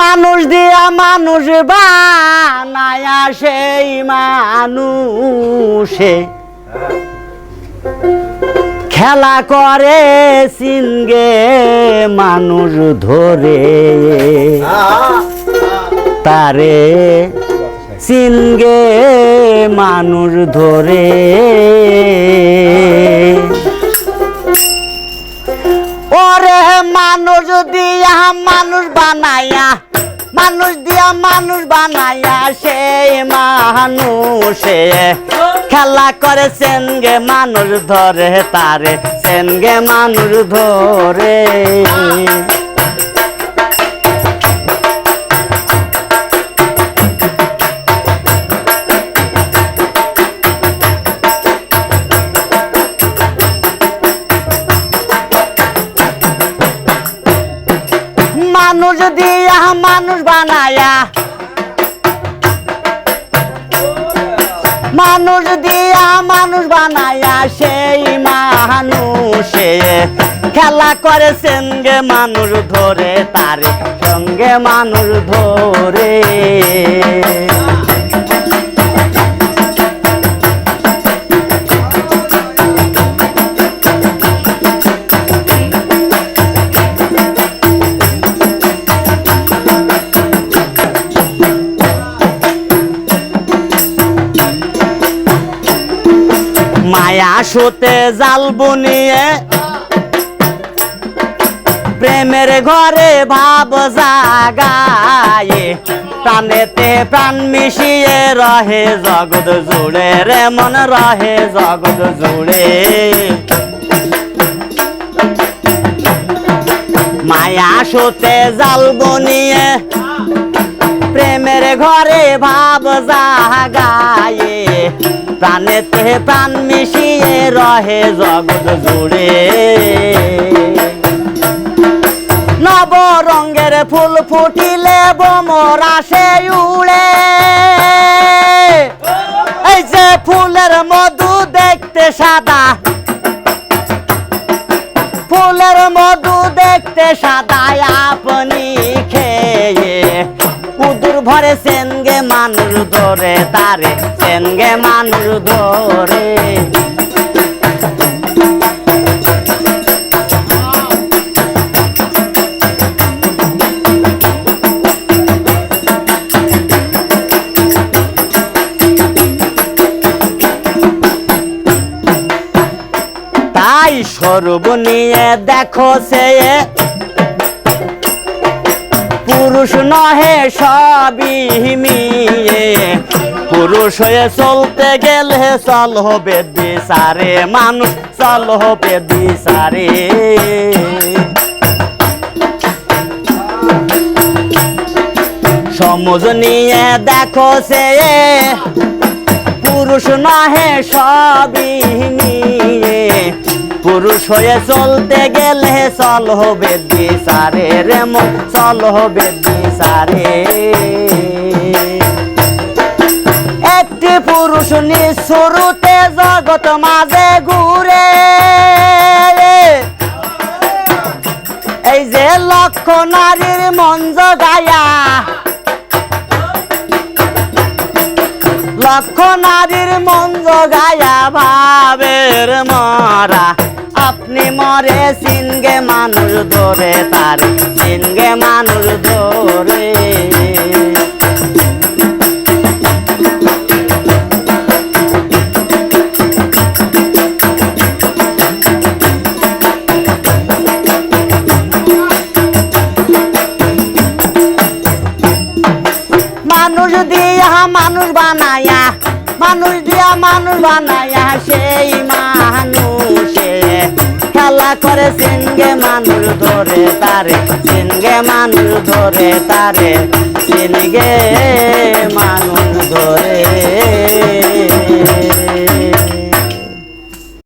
মানুষ দিয়া মানুষ বানায়া সেই মানুষে। খেলা করে সিনগে মানুষ ধরে। তারে সিনগে মানুষ ধরে। মানুষ দিয়া মানুষ বানাইয়া মানুষ দিয়া মানুষ বানাইয়া সেই মানুষে খেলা করে, সেনগে মানুষ ধরে তারে, সেনগে মানুষ ধরে। মানুষ দিয়া মানুষ বানায়া। মানুষ দিয়া মানুষ বানায়া, সেই মানুষে খেলা করে সঙ্গে মানুষ ধরে, তার সঙ্গে মানুষ ধরে। সুতে জাল বুনিয়ে প্রেমের ঘরে ভাব জাগায়ে, প্রাণেতে প্রাণ মিশিয়ে রহে জগৎ জুড়ে রে, মন রহে জগৎ জুড়ে। মায়া সুতে জাল বনিয়ে প্রেমের ঘরে ভাব জাগায়ে, প্রাণেতে প্রাণ মিশিয়ে রহে জগৎ জুড়ে। নব রঙের ফুল ফুটিলে বোমর আসে উড়ে। এই যে ফুলের মধু দেখতে সাদা। ফুলের মধু দেখতে সাদা, আপনি খেয়ে। উদুর ভরে সেনগে মানুষ ধরে, তারে সেনগে মানুষ ধরে। তাই স্বরূপ নিয়ে দেখো সে। পুরুষ নহে সবই মিয়ে পুরুষ হয়ে চলতে গেলে চল হবে দিশারে, মানুষ চল হবে দিশারে। সমুজ নিয়ে দেখো সে। পুরুষ নহে সবই নিয়ে পুরুষ হয়ে চলতে গেলে চল হবে দিশারে রে মন, চল হবে দিশারে। একটি পুরুষ নিঃশুরুতে জগৎ মাঝে ঘুরে। এই যে লক্ষ নারীর মন জগায়া। লক্ষ নারীর মন জগায়া ভাবের মরা। আপনি মরে সিনগে মানুষ ধরে তার সিনগে মানুষ ধরে। মানুষ দিয়া মানুষ বানায়া মানুষ দিয়া মানুষ বানায়া সেই মানুষে। খেলা করে সিনগে মানুষ ধরে তারে সিনগে মানুষ ধরে তারে সিনগে মানুষ ধরে।